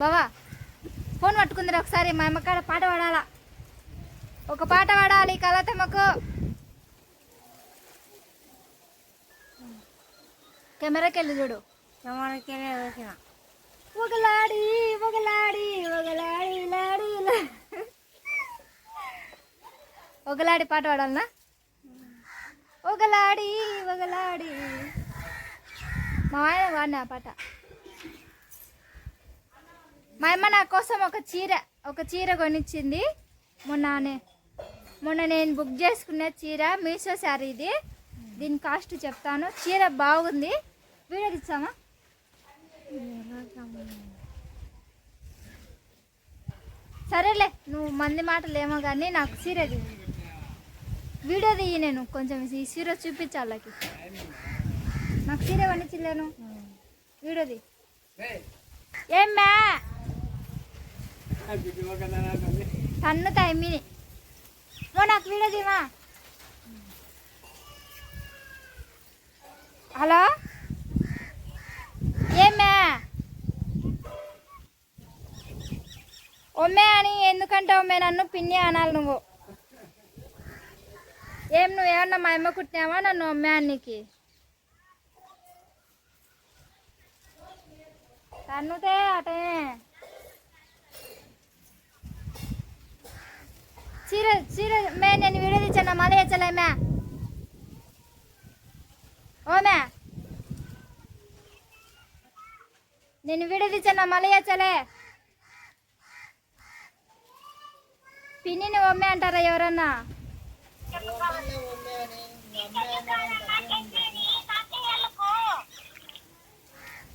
బావా ఫోన్ పట్టుకుందిరా ఒకసారి మా అమ్మకాడ పాట పాడాలా? ఒక పాట పాడాలి కలతమ్మకు కెమెరాకి వెళ్ళి చూడు. ఒకలాడి ఒకలాడి ఒకలాడి లాడి ఒకలాడి పాట పాడాలనా? ఒకలాడి ఒకలాడి మా ఆయన వాడిన పాట. మా అమ్మ నా కోసం ఒక చీర ఒక చీర కొనిచ్చింది. మొన్ననే మొన్న నేను బుక్ చేసుకున్న చీర మీషో శారీ ఇది. దీని కాస్ట్ చెప్తాను. చీర బాగుంది. వీడియో ఇచ్చామా సరేలే నువ్వు మంది మాటలు ఏమో కానీ నాకు చీర ది వీడియో దియ్యి నేను కొంచెం ఈ చీర చూపించాలి వాళ్ళకి. నాకు చీర వండించలేను వీడియో ది ఏమ్మా? మ్యా తన్ను తమ్మిని. ఓ నాకు వీడియో దీమా హలో? ఏమ్మే? ఒమ్మే అని ఎందుకంటే ఒమ్మే నన్ను? పిన్ని అనాలి నువ్వు. ఏం నువ్వు ఏమన్నా మా అమ్మ కుట్టినావా నన్ను ఒమ్మే అన్నికి? తన్నుతే అటే చీర చీర మే నేను వీడియో తెచ్చాను మళ్ళీ తెచ్చలే మ్యా ఓ నేను వీడియో తెచ్చాను మళ్ళీ తెచ్చలే పిన్నిని ఒమ్మే అంటారా ఎవరన్నా?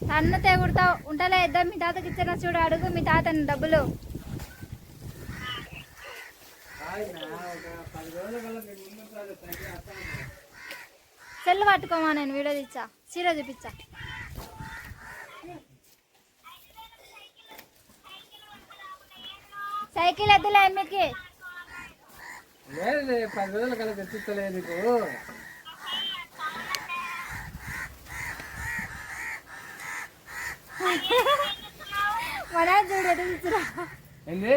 తన్ను తెగుడతావు ఉంటలే ఇద్దాం మీ తాతకి ఇచ్చిన చూడు అడుగు మీ తాతని డబ్బులు. సెల్ పట్టుకోమా నేను వీడియో తెచ్చా చీర చూపించా సైకిల్ ఎద్దులే అమ్మకి. లేదు పది రోజుల కల్లా తెచ్చిస్తలేదు నీకు. మన చూడు ఏంది?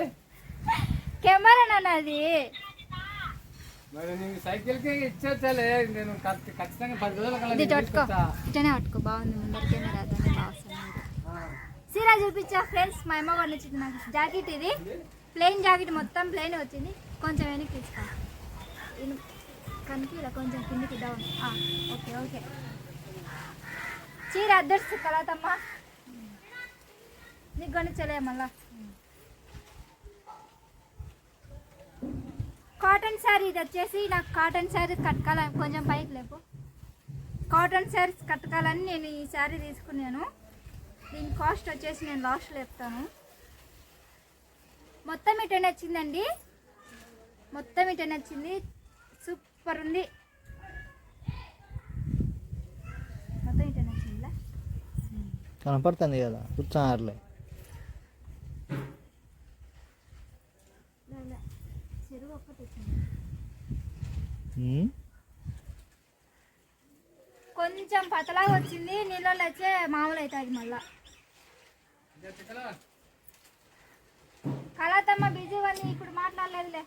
కెమెరా మరి నీకు సైకిల్కి ఇచ్చేస్తాలే నేను ఖచ్చి- ఖచ్చితంగా పది రోజుల ఇది పట్టుకో. ఇటనే పట్టుకో. బాగుంది ముందర కెమెరా దాన్ని. సీరా చూపించా ఫ్రెండ్స్. మా అమ్మ వాళ్ళు వచ్చింది నాకు. జాకెట్ ఇది. ప్లెయిన్ జాకెట్ మొత్తం ప్లెయిన్ వచ్చింది. కొంచెం వెనక్కి తీసుకో. కనిపిలా కొంచెం కిందికి డౌన్ ఓకే ఓకే. చీర అద్దర్స్ కలతమ్మా నీకు కొనిచ్చలే మళ్ళా. కాటన్ శారీ ఇది వచ్చేసి నాకు కాటన్ శారీ కట్టుకోవాలని కొంచెం పైకి లేపు. కాటన్ శారీస్ కట్టుకోవాలని నేను ఈ శారీ తీసుకున్నాను. దీని కాస్ట్ వచ్చేసి నేను లాస్ట్లో చెప్తాను. మొత్తం ఇటు నచ్చిందండి. మొత్తం ఇటు నచ్చింది. సూపర్ ఉంది. మొత్తం ఇటు నచ్చిందా? కనపడుతుంది కదా కూర్చోనారులే కొంచెం పతలాగా వచ్చింది నీళ్ళలో వచ్చే మామూలు అవుతుంది మళ్ళా. కళాతమ్మ బిజీ వాళ్ళు ఇప్పుడు మాట్లాడలేదులే.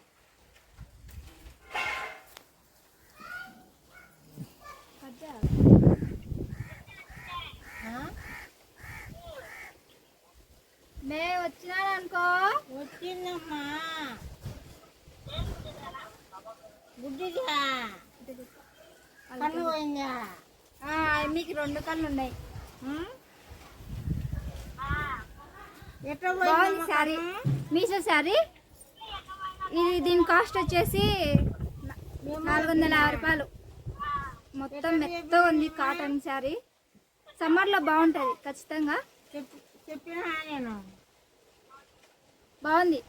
కన్ను పోయిందా ఆ, మీకు రెండు కళ్ళు ఉన్నాయి. ఎట్లా బాగుంది శారీ? మీషో శారీ. ఇది దీని కాస్ట్ వచ్చేసి నాలుగు వందల యాభై రూపాయలు. మొత్తం మెత్తగా ఉంది కాటన్ శారీ. సమ్మర్లో బాగుంటుంది ఖచ్చితంగా. చెప్పు చెప్పినా నేను. బాగుంది.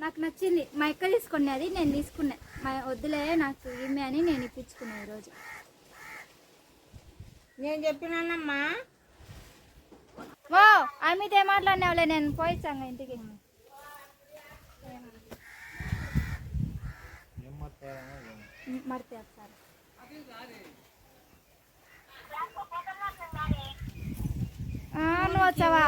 నాకు నచ్చింది. మా ఎక్క తీసుకున్నది నేను తీసుకున్నా. మా వద్దులే నాకు ఈమె అని నేను ఇప్పించుకున్నాను ఈరోజు. నేను చెప్పినానమ్మా. ఓ ఆమెతో ఏం మాట్లాడినావులే నేను పోయిచ్చాను ఇంటికి. మరితే ఒకసారి నువ్వు వచ్చావా?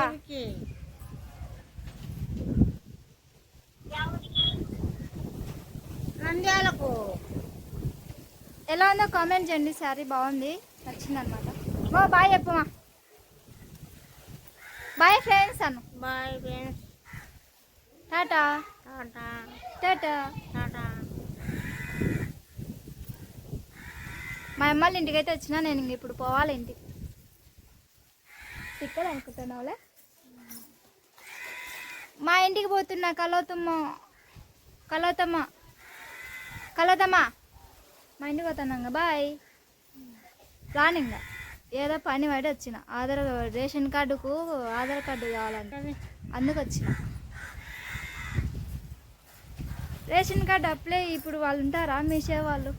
నంద్యాలకు. ఎలా ఉందో కామెంట్ చేయండి. సారీ బాగుంది. నచ్చింది అనమాట ఓ బాయ్ చెప్పమా బాయ్ ఫ్రెండ్స్ అను. Bye friends. టాటా. టాటా. టాటా. టాటా. మా అమ్మాళ్ళ ఇంటికి అయితే వచ్చినా నేను ఇంక ఇప్పుడు పోవాలి ఇంటికి. ఇక్కడ అనుకుంటున్నావులే? మా ఇంటికి పోతున్నా కలవతమ్మ కలవతమ్మ కలదమ్మా. మా ఇంటికి వస్తానంగా బాయ్. ప్లానింగ్ ఏదో పని బయట వచ్చిన. ఆధార్ రేషన్ కార్డుకు ఆధార్ కార్డు కావాలంట. అందుకు వచ్చిన రేషన్ కార్డు అప్లై ఇప్పుడు వాళ్ళు ఉంటారా మీ సేవ వాళ్ళు?